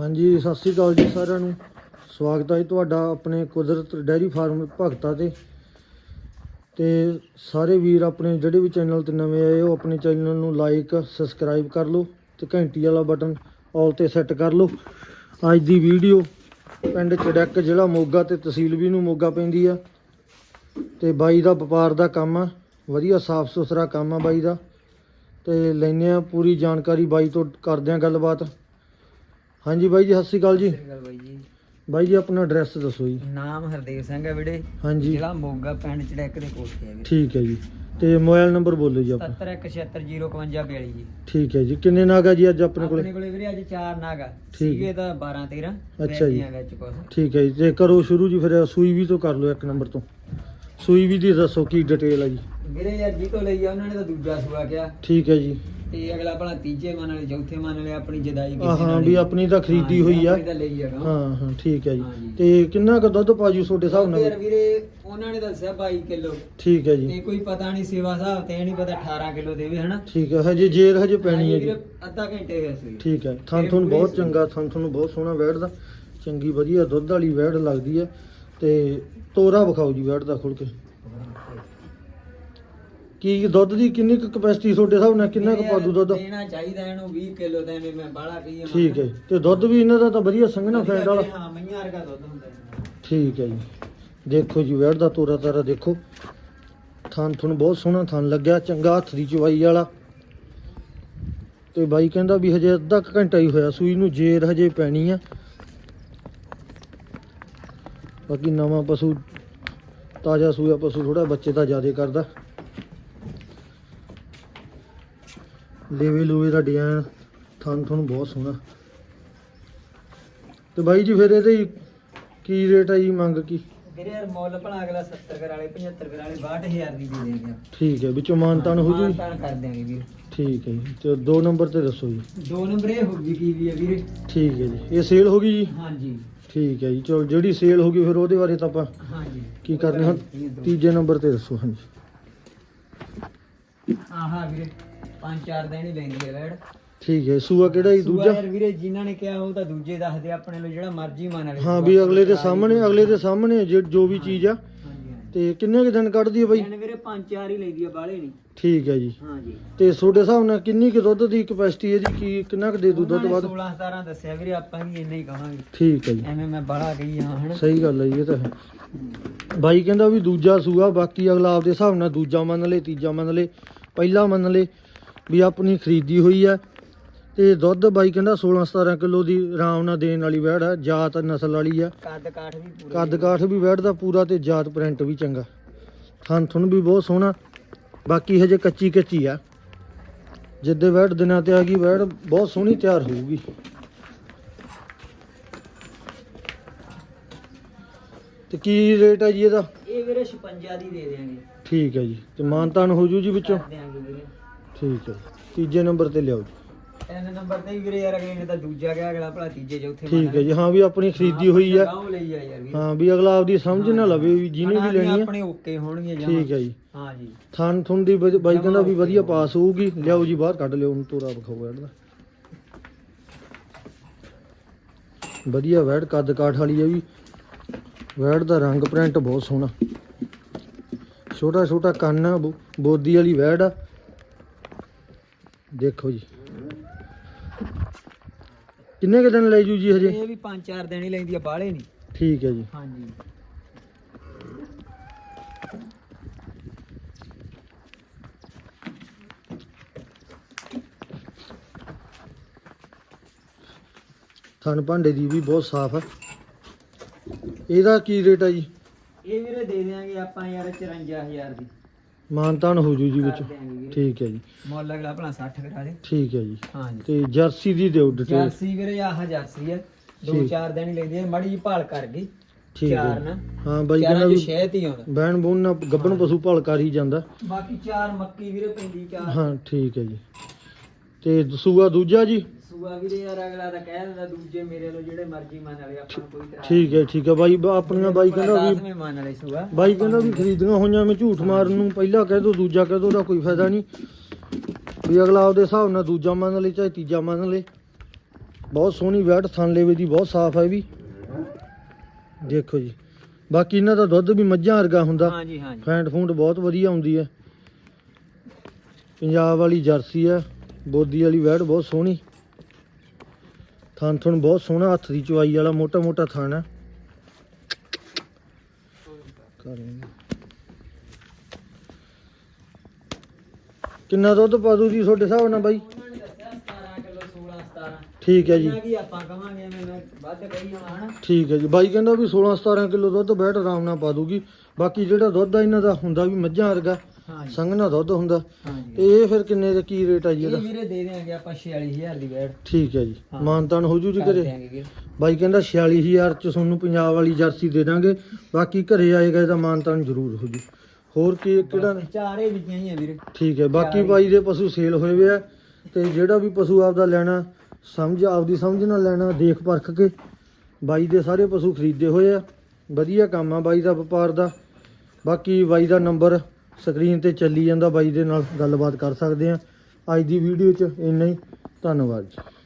ਹਾਂਜੀ, ਸਤਿ ਸ੍ਰੀ ਅਕਾਲ ਜੀ ਸਾਰਿਆਂ ਨੂੰ। ਸਵਾਗਤ ਹੈ ਜੀ ਤੁਹਾਡਾ ਆਪਣੇ ਕੁਦਰਤ ਡੈਰੀ ਫਾਰਮ ਭਗਤਾ ਤੇ। ਤੇ ਸਾਰੇ ਵੀਰ ਆਪਣੇ ਜਿਹੜੇ ਵੀ ਚੈਨਲ ਤੇ ਨਵੇਂ ਆਏ, ਉਹ ਆਪਣੇ ਚੈਨਲ ਨੂੰ ਲਾਈਕ ਸਬਸਕ੍ਰਾਈਬ ਕਰ ਲਓ ਤੇ ਘੰਟੀ ਵਾਲਾ ਬਟਨ ਆਲ ਤੇ ਸੈੱਟ ਕਰ ਲਓ। ਅੱਜ ਦੀ ਵੀਡੀਓ ਪਿੰਡ ਚੜਕ ਜ਼ਿਲ੍ਹਾ ਮੋਗਾ ਤੇ ਤਹਿਸੀਲ ਵੀ ਨੂੰ ਮੋਗਾ ਪੈਂਦੀ ਆ। ਤੇ ਬਾਈ ਦਾ ਵਪਾਰ ਦਾ ਕੰਮ ਆ, ਵਧੀਆ ਸਾਫ਼ ਸੁਥਰਾ ਕੰਮ ਆ ਬਾਈ ਦਾ। ਤੇ ਲੈਨੇ ਆ ਪੂਰੀ ਜਾਣਕਾਰੀ ਬਾਈ ਤੋਂ ਕਰਦੇ ਆ ਗੱਲਬਾਤ। ਹਾਂਜੀ ਬਾਈ ਜੀ ਸਤਿ ਸ਼੍ਰੀ ਅਕਾਲ ਜੀ। ਸਤਿ ਸ਼੍ਰੀ ਅਕਾਲ ਬਾਈ ਜੀ। ਬਾਈ ਜੀ ਆਪਣਾ ਐਡਰੈਸ ਦੱਸੋ ਜੀ। ਨਾਮ ਹਰਦੇਵ ਸਿੰਘ ਹੈ ਵੀਰੇ। ਹਾਂਜੀ। ਜ਼ਿਲ੍ਹਾ ਮੋਗਾ ਪਿੰਡ ਚੜੈਕ ਦੇ ਕੋਠੇ ਹੈ ਵੀਰੇ। ਠੀਕ ਹੈ ਜੀ। ਤੇ ਮੋਬਾਈਲ ਨੰਬਰ ਬੋਲੋ ਜੀ ਆਪਣਾ। 71760552 ਜੀ। ਠੀਕ ਹੈ ਜੀ। ਕਿੰਨੇ ਨਾਗ ਆ ਜੀ ਅੱਜ ਆਪਣੇ ਆਪਣੇ ਕੋਲੇ ਕੋਲੇ ਵੀਰੇ ਅੱਜ ਚਾਰ ਨਾਗ ਆ। ਸੀਗੇ ਤਾਂ 12 13 ਅੱਛਾ ਜੀ। ਵਿੱਚ ਠੀਕ ਹੈ ਜੀ। ਤੇ ਕਰੋ ਸ਼ੁਰੂ ਜੀ ਫਿਰ ਸੂਈ ਵੀ ਤੋਂ ਕਰ ਲਓ ਇੱਕ ਨੰਬਰ ਤੋਂ। ਸੂਈ ਵੀ ਦੀ ਦੱਸੋ ਕੀ ਡਿਟੇਲ ਆ ਜੀ। ਵੀਰੇ ਯਾਰ ਜੀ ਤੋਂ ਲਈ ਆ ਉਹਨਾਂ ਨੇ ਤਾਂ ਦੂਜਾ ਸੂਆ ਕਿਹਾ। ਠੀਕ ਹੈ ਜੀ। ਤੇ ਅਗਲਾ ਭਲਾ ਤੀਜੇ ਮੰਨ ਲਿਆ ਚੌਥੇ ਮੰਨ ਲਿਆ ਆਪਣੀ ਜਦਾਈ ਆ ਹਾਂ ਵੀ ਆਪਣੀ ਤਾਂ ਖਰੀਦੀ ਹੋਈ ਆ। ਆਪਣੀ ਤਾਂ ਲਈ ਹੈਗਾ ਹਾਂ ਹਾਂ ਠੀਕ ਹੈ ਜੀ। ਤੇ ਕਿੰਨਾ ਕੁ ਦੁੱਧ ਪਾਜੂ ਤੁਹਾਡੇ ਹਿਸਾਬ ਨਾਲ? ਵੀਰੇ ਉਹਨਾਂ ਨੇ ਦੱਸਿਆ 22 ਕਿਲੋ। ਠੀਕ ਹੈ ਜੀ। ਤੇ ਕੋਈ ਪਤਾ ਨਹੀਂ ਸੇਵਾ ਹਿਸਾਬ ਤੇ ਨਹੀਂ ਪਤਾ 18 ਕਿਲੋ ਦੇਵੇ ਹਨਾ? ਠੀਕ ਹੈ ਹਜੇ ਜੇਰ ਹਜੇ ਪੈਣੀ ਹੈ ਹਾਂਜੀ ਜੀ। ਵੀਰੇ, ਅੱਧਾ ਘੰਟੇ ਹੋਇਆ ਸੀ। ਠੀਕ ਹੈ ਥਣ ਥਣ ਬਹੁਤ ਚੰਗਾ ਥਣ ਥਣ ਬਹੁਤ ਸੋਹਣਾ ਬੈਠਦਾ ਚੰਗੀ ਵਧੀਆ ਦੁੱਧ ਵਾਲੀ ਵੈੜ ਲੱਗਦੀ ਹੈ। ਤੇ ਤੋਰਾ ਵਿਖਾਓ ਜੀ ਵੈੜ ਦਾ ਖੁੱਲ ਕੇ। ਕੀ ਦੁੱਧ ਦੀ ਕਿੰਨੀ ਕੁ ਕਪੈਸਿਟੀ ਤੁਹਾਡੇ ਹਿਸਾਬ ਨਾਲ ਕਿੰਨਾ ਕੁ ਪਾਦੂ ਦੁੱਧ? ਦੇਣਾ ਚਾਹੀਦਾ ਇਹਨੂੰ 20 ਕਿਲੋ ਤਾਂ ਐਵੇਂ ਮੈਂ ਬਾਹਲਾ ਕਹੀ ਜਾਵਾਂ। ਠੀਕ ਹੈ ਜੀ। ਤੇ ਦੁੱਧ ਵੀ ਇਹਨਾਂ ਦਾ ਤਾਂ ਵਧੀਆ ਸੰਘਣਾ ਫੈਟ ਵਾਲਾ। ਹਾਂ ਮਈਆਂ ਵਰਗਾ ਦੁੱਧ ਹੁੰਦਾ। ਠੀਕ ਹੈ ਜੀ। ਦੇਖੋ ਜੀ ਵੈੜ ਦਾ ਤੋਰਾ ਤਾਰਾ ਦੇਖੋ। ਥਣ ਥਣ ਬਹੁਤ ਸੋਹਣਾ ਥਣ ਲੱਗਿਆ ਚੰਗਾ ਹੱਥ ਦੀ ਚਵਾਈ ਵਾਲਾ। ਤੇ ਬਾਈ ਕਹਿੰਦਾ ਵੀ ਹਜੇ ਅੱਧਾ ਕੁ ਘੰਟਾ ਹੀ ਹੋਇਆ ਸੂਈ ਨੂੰ ਜੇਰ ਹਜੇ ਪੈਣੀ ਆ। ਬਾਕੀ ਨਵਾਂ ਪਸ਼ੂ ਤਾਜ਼ਾ ਸੂਆ ਪਸ਼ੂ ਥੋੜਾ ਬੱਚੇ ਦਾ ਜ਼ਿਆਦਾ ਕਰਦਾ। ਲੇਵੇ ਲੂਵੇ ਦਾ ਡਿਜ਼ਾਈਨ ਥਣ ਥਣ ਬਹੁਤ ਸੋਹਣਾ। ਤੇ ਬਾਈ ਜੀ ਫਿਰ ਇਹਦੇ ਕੀ ਰੇਟ ਆ ਜੀ ਮੰਗ ਕੀ? ਵੀਰੇ ਯਾਰ ਮੁੱਲ ਭਲਾ ਅਗਲਾ 70 ਕਰ ਵਾਲੇ 75 ਕਰ ਵਾਲੇ 62000 ਦੀ ਦੇ ਦੇਗੇ। ਠੀਕ ਹੈ ਵਿੱਚੋਂ ਮਾਨਤਾਨ ਹੋ ਜੂ? ਮਾਨਤਾਨ ਕਰ ਦਿਆਂਗੇ ਵੀਰ। ਠੀਕ ਹੈ ਜੀ ਤੇ ਦੋ ਨੰਬਰ ਤੇ ਦੱਸੋ ਜੀ। ਦੋ ਨੰਬਰ ਇਹ ਹੋਊਗੀ ਕੀ ਵੀ ਹੈ ਵੀਰੇ? ਠੀਕ ਹੈ ਜੀ ਇਹ ਸੇਲ ਹੋ ਗਈ ਜੀ? ਹਾਂਜੀ। ਠੀਕ ਹੈ ਜੀ ਚਲੋ ਜਿਹੜੀ ਸੇਲ ਹੋ ਗਈ ਫਿਰ ਉਹਦੇ ਬਾਰੇ ਤਾਂ ਆਪਾਂ ਹਾਂਜੀ। ਕੀ ਕਰਨੇ ਹੁਣ ਤੀਜੇ ਨੰਬਰ ਤੇ ਦੱਸੋ ਹਾਂਜੀ। ਹਾਂ ਹਾਂ ਵੀਰੇ। ਪੰਜ ਚਾਰ ਦਿਨ ਹੀ ਲੈਂਦੀ ਹੈ ਵੈੜ ਠੀਕ ਹੈ ਸੂਆ ਕਿਹੜਾ ਜੀ ਦੂਜਾ? ਯਾਰ ਵੀਰੇ ਜਿਨ੍ਹਾਂ ਨੇ ਕਿਹਾ ਉਹ ਤਾਂ ਦੂਜੇ ਦੱਸਦੇ ਆਪਣੇ ਲੋ ਜਿਹੜਾ ਮਰਜ਼ੀ ਮੰਨ ਲੈ ਹਾਂ ਵੀ ਅਗਲੇ ਦੇ ਸਾਹਮਣੇ ਅਗਲੇ ਦੇ ਸਾਹਮਣੇ ਜੇ- ਜੋ ਵੀ ਚੀਜ਼ ਆ। ਤੇ ਕਿੰਨੇ ਕੁ ਦਿਨ ਕੱਢਦੀ ਹੈ ਬਾਈ? ਇਹਨੇ ਵੀਰੇ ਪੰਜ ਚਾਰ ਹੀ ਲੈਂਦੀ ਹੈ ਬਾਲੇ ਨਹੀਂ। ਠੀਕ ਹੈ ਜੀ। ਹਾਂਜੀ ਤੇ ਤੁਹਾਡੇ ਹਿਸਾਬ ਨਾਲ ਕਿੰਨੀ ਕੁ ਦੁੱਧ ਦੀ ਕਪੈਸਿਟੀ ਇਹਦੀ ਕੀ ਕਿੰਨਾ ਕੁ ਦੇ ਦੂ ਦੁੱਧ ਬਾਅਦ 16 17 ਦੱਸਿਆ ਵੀਰੇ ਆਪਾਂ ਵੀ ਇੰਨਾ ਹੀ ਕਹਾਂਗੇ। ਠੀਕ ਹੈ ਜੀ। ਐਵੇਂ ਮੈਂ ਬਾਲਾ ਗਈ ਹਾਂ ਹਨਾ? ਸਹੀ ਗੱਲ ਹੈ ਜੀ ਇਹ ਤਾਂ ਹੈ। ਬਾਈ ਕਹਿੰਦਾ ਵੀ ਦੂਜਾ ਸੂਆ ਬਾਕੀ ਅਗਲਾ ਆਪਦੇ ਹਿਸਾਬ ਨਾਲ ਦੂਜਾ ਮੰਨ ਲੇ ਤੀਜਾ ਮੰਨ ਲੇ ਪਹਿਲਾ ਮੰਨ ਲੇ। ਵੀ ਆਪਣੀ ਖਰੀਦੀ ਹੋਈ ਆ। ਤੇ ਦੁੱਧ ਬਾਈ ਕਹਿੰਦਾ 16 17 ਕਿਲੋ ਦੀ ਆਰਾਮ ਨਾਲ ਦੇਣ ਵਾਲੀ ਵੈੜ ਆ ਜਾਤ ਨਸਲ ਵਾਲੀ ਆ। ਕੱਦ ਕਾਠ ਵੀ ਪੂਰਾ ਕੱਦ ਕਾਠ ਵੀ ਵੈੜ ਦਾ ਪੂਰਾ ਤੇ ਜਾਤ ਪ੍ਰਿੰਟ ਵੀ ਚੰਗਾ। ਥਣ ਥੁਣ ਵੀ ਬਹੁਤ ਸੋਹਣਾ। ਬਾਕੀ ਹਜੇ ਕੱਚੀ ਕੱਚੀ ਆ। ਜਿੱਦੇ ਵੈੜ ਦਿਨਾਂ ਤੇ ਆ ਗਈ ਵੈੜ ਬਹੁਤ ਸੋਹਣੀ ਤਿਆਰ ਹੋਊਗੀ। ਤੇ ਕੀ ਰੇਟ ਹੈ ਜੀ ਇਹਦਾ? ਇਹ ਵੀਰੇ 56 ਦੀ ਦੇ ਦੇਾਂਗੇ ਠੀਕ ਹੈ ਜੀ। ਤੇ ਮਾਨਤਾਨ ਹੋ ਜੂ ਜੀ ਵਿੱਚੋਂ? ਕਰ ਦਿਆਂਗੇ ਵੀਰੇ। ਠੀਕ ਹੈ। ਜੀ। ਤੀਜੇ ਨੰਬਰ ਤੇ ਲਿਆਓ ਜੀ। ਤਿੰਨ ਨੰਬਰ ਤੇ ਵੀਰੇ ਯਾਰ ਅਗਲੇ ਨੇ ਤਾਂ ਦੂਜਾ ਗਿਆ ਅਗਲਾ ਭਲਾ ਤੀਜੇ ਚੌਥੇ ਠੀਕ ਹੈ ਜੀ ਹਾਂ ਵੀ ਆਪਣੀ ਖਰੀਦੀ ਹੋਈ ਆ ਗਾਉਂ ਲਈ ਆ ਯਾਰ ਵੀਰੇ ਹਾਂ ਵੀ ਅਗਲਾ ਆਪਦੀ ਸਮਝ ਨਾ ਲਵੇ ਵੀ ਜਿਹਨੇ ਵੀ ਲੈਣੀ ਆ। ਆਪਣੇ ਓਕੇ ਹੋਣਗੇ ਜਮਾਂ। ਠੀਕ ਹੈ ਜੀ। ਹਾਂ ਜੀ। ਥਣ ਥੁਣ ਦੀ ਵਜ- ਬਾਈ ਕਹਿੰਦਾ ਵੀ ਵਧੀਆ ਪਾਸ ਹੋਊਗੀ। ਲਿਆਓ ਜੀ ਬਾਹਰ ਕੱਢ ਲਿਓ ਉਹਨੂੰ ਤੋਰਾ ਵਿਖਾਓ ਇਹਦਾ ਵਧੀਆ ਵੈੜ ਕੱਦ ਕਾਠ ਵਾਲੀ ਆ ਵੀ। ਵੈੜ ਦਾ ਰੰਗ ਪ੍ਰਿੰਟ ਬਹੁਤ ਸੋਹਣਾ। ਛੋਟਾ ਛੋਟਾ ਕੰਨ ਆ ਬੋ- ਬੋਦੀ ਵਾਲੀ ਵੈੜ ਆ। ਦੇਖੋ ਜੀ। ਕਿੰਨੇ ਕੁ ਦਿਨ ਲੈ ਜੂ ਜੀ ਹਜੇ? ਇਹ ਵੀ ਪੰਜ ਚਾਰ ਦਿਨ ਹੀ ਲੈਂਦੀ ਆ ਬਾਲੇ ਨਹੀਂ। ਠੀਕ ਹੈ ਜੀ। ਹਾਂ ਜੀ ਥਣ ਭਾਂਡੇ ਦੀ ਵੀ ਬਹੁਤ ਸਾਫ਼ ਹੈ ਇਹਦਾ ਕੀ ਰੇਟ ਹੈ ਜੀ? ਇਹ ਵੀਰੇ ਦੇ ਦਿਆਂਗੇ ਆਪਾਂ ਯਾਰ 54000 ਦੀ। ਮਾਨਤਾਨ ਹੋ ਜੂ ਜੀ ਵਿੱਚ। ਠੀਕ ਹੈ ਜੀ। ਮੁੱਲ ਅਗਲਾ ਭਲਾ 60 ਕਰਾ ਦੇ। ਠੀਕ ਹੈ ਜੀ। ਹਾਂ ਜੀ। ਤੇ ਜਰਸੀ ਦੀ ਦਿਓ ਡਿਟੇਲ ਜਰਸੀ ਵੀਰੇ ਆਹ ਜਰਸੀ ਹੈ। ਦੋ। ਚਾਰ ਦਿਨ ਹੀ ਲੈਂਦੀ ਹੈ। ਮੜੀ ਜੀ ਭਾਲ ਕਰ ਗਈ। ਠੀਕ ਹੈ ਹਾਂ ਬਾਈ ਕਹਿੰਦਾ ਵੀ ਸ਼ਹਿਦ ਹੀ ਆਉਂਦਾ ਬੈਣ ਬੂਣ ਨਾ ਗੱਬਣ ਪਸ਼ੂ ਭਾਲ ਕਰ ਹੀ ਜਾਂਦਾ। ਬਾਕੀ ਚਾਰ ਮੱਕੀ ਵੀਰੇ ਪੈਂਦੀ ਚਾਰ। ਹਾਂ ਠੀਕ ਹੈ ਜੀ। ਤੇ ਦਸੂਆ ਦੂਜਾ ਜੀ। ਸੂਆ ਵੀਰੇ ਯਾਰ ਅਗਲਾ ਤਾਂ ਕਹਿ ਦਿੰਦਾ ਦੂਜੇ ਮੇਰੇ ਲੋ ਜਿਹੜੇ ਮਰਜ਼ੀ ਮੰਨ ਲਵੇ ਆਪਾਂ ਨੂੰ ਕੋਈ ਤਰ੍ਹਾਂ ਠੀਕ ਹੈ ਠੀਕ ਹੈ ਬਾਈ ਬ- ਆਪਣੀਆਂ ਬਾਈ ਕਹਿੰਦਾ ਵੀ ਦਸਵੇਂ ਮੰਨ ਲੈ ਸੂਆ। ਬਾਈ ਕਹਿੰਦਾ ਵੀ ਖਰੀਦੀਆਂ ਹੋਈਆਂ ਮੈਂ ਝੂਠ ਮਾਰਨ ਨੂੰ ਪਹਿਲਾਂ ਕਹਿ ਦੋ ਦੂਜਾ ਕਹਿ ਦੋ ਉਹਦਾ ਕੋਈ ਫਾਇਦਾ ਨਹੀਂ। ਵੀ ਅਗਲਾ ਆਪਦੇ ਹਿਸਾਬ ਨਾਲ ਦੂਜਾ ਮੰਨ ਲੇ ਚਾਹੇ ਤੀਜਾ ਮੰਨ ਲੇ ਬਹੁਤ ਸੋਹਣੀ ਵੈਟ ਥਣ ਲੇਵੇ ਦੀ ਬਹੁਤ ਸਾਫ਼ ਹੈ ਵੀ। ਦੇਖੋ ਜੀ। ਬਾਕੀ ਇਹਨਾਂ ਦਾ ਦੁੱਧ ਵੀ ਮੱਝਾਂ ਵਰਗਾ ਹੁੰਦਾ। ਹਾਂਜੀ ਹਾਂਜੀ ਫੈਂਟ ਫੂੰਟ ਬਹੁਤ ਵਧੀਆ ਹੁੰਦੀ ਹੈ। ਪੰਜਾਬ ਵਾਲੀ ਜਰਸੀ ਹੈ। ਬੋਦੀ ਵਾਲੀ ਵੈੜ ਬਹੁਤ ਸੋਹਣੀ। ਥਣ ਥਣ ਬਹੁਤ ਸੋਹਣਾ ਹੱਥ ਦੀ ਚਵਾਈ ਵਾਲਾ, ਮੋਟਾ ਮੋਟਾ ਥਣ ਹੈ। ਕਿੰਨਾ ਦੁੱਧ ਪਾ ਦੂ ਜੀ ਤੁਹਾਡੇ ਹਿਸਾਬ ਨਾਲ ਬਾਈ? ਠੀਕ ਹੈ ਜੀ। ਠੀਕ ਹੈ ਜੀ। ਬਾਈ ਕਹਿੰਦਾ ਵੀ 16 17 ਕਿਲੋ ਦੁੱਧ ਬੈਠ ਆਰਾਮ ਨਾਲ ਪਾ ਦੂਗੀ। ਬਾਕੀ ਜਿਹੜਾ ਦੁੱਧ ਆ, ਇਹਨਾਂ ਦਾ ਹੁੰਦਾ ਵੀ ਮੱਝਾਂ ਵਰਗਾ। ਹਾਂਜੀ। ਸੰਘਣਾ ਦੁੱਧ ਹੁੰਦਾ। ਤੇ ਇਹ ਫਿਰ ਕਿੰਨੇ ਦਾ ਕੀ ਰੇਟ ਆ ਜੀ ਇਹ ਇਹਦਾ ਵੀਰੇ ਦੇ ਦੇਾਂਗੇ ਆਪਾਂ 46000 ਦੀ ਬੈਡ ਠੀਕ ਹੈ ਜੀ। ਹਾਂ। ਮਾਨਤਾਨ ਹੋ ਜੂ ਜੀ ਕਰ ਘਰੇ? ਦਿਆਂਗੇ ਵੀਰ। ਬਾਈ ਕਹਿੰਦਾ 46000 ਚ ਤੁਹਾਨੂੰ ਪੰਜਾਬ ਵਾਲੀ ਜਰਸੀ ਦੇ ਦਾਂਗੇ। ਬਾਕੀ ਘਰੇ ਆਏਗਾ ਇਹਦਾ ਮਾਨਤਾਨ ਜ਼ਰੂਰ ਹੋ ਜੂ। ਹੋਰ ਕੀ ਕਿਹੜਾ ਨੇ? ਚਾਰੇ ਵਿਕੀਆਂ ਹੀ ਆ ਵੀਰੇ। ਠੀਕ ਹੈ ਬਾਕੀ ਬਾਈ ਦੇ ਪਸ਼ੂ ਸੇਲ ਹੋਏ ਵੇ ਆ ਤੇ ਜਿਹੜਾ ਵੀ ਪਸ਼ੂ ਆਪਦਾ ਲੈਣਾ ਸਮਝ ਆਪਦੀ ਸਮਝ ਨਾਲ ਲੈਣਾ ਦੇਖ ਪਰਖ ਕੇ ਬਾਈ ਦੇ ਸਾਰੇ ਪਸ਼ੂ ਖਰੀਦੇ ਹੋਏ ਆ। ਵਧੀਆ ਕੰਮ ਆ ਬਾਈ ਦਾ ਵਪਾਰ ਦਾ। ਬਾਕੀ ਬਾਈ ਦਾ ਨੰਬਰ ਸਕਰੀਨ ਤੇ ਚੱਲੀ ਜਾਂਦਾ ਬਾਈ ਦੇ ਨਾਲ ਗੱਲਬਾਤ ਕਰ ਸਕਦੇ ਆ। ਅੱਜ ਦੀ ਵੀਡੀਓ 'ਚ ਇੰਨਾ ਹੀ। ਧੰਨਵਾਦ ਜੀ।